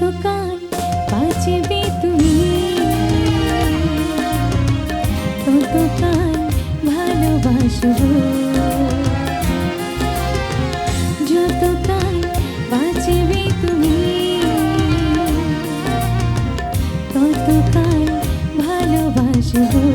কষ্টকাল বাঁচবে তুমি? ততকাল ভালোবাসব? যতকাল বাঁচবে তুমি? ততকাল ভালোবাসব?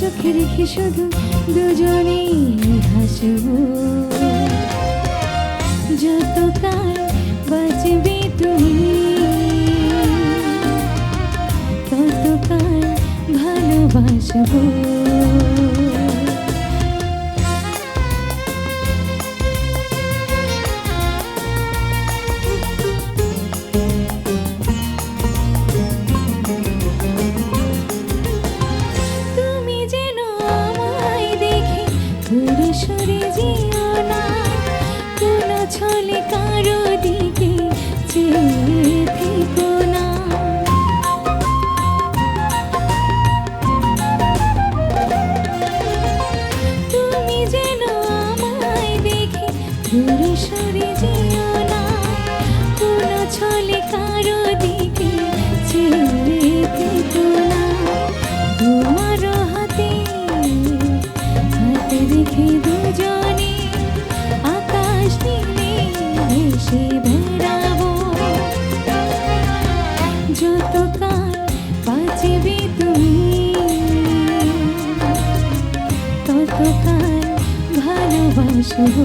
চোখে রেখে শুধু দুজনেই যত কাল বাঁচবে তুমি ততকাল ভালোবাসবো। ততকাল ভালোবাসবো।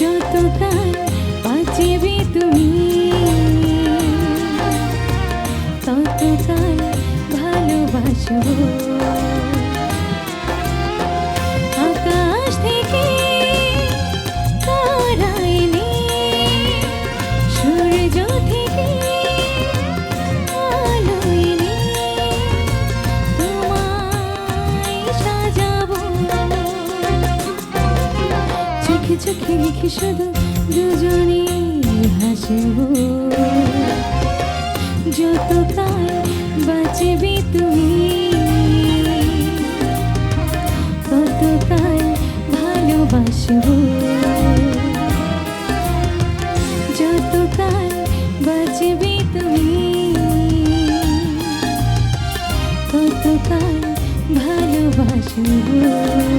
যতকাল বাঁচিবি তুমি ভালোবাসবো। চোখে চোখে শুধু দুজনে হাসবো বাঁচবে তুমি ততকাল ভালোবাসবো। যতকাল বাঁচবে তুমি ভালোবাসবো।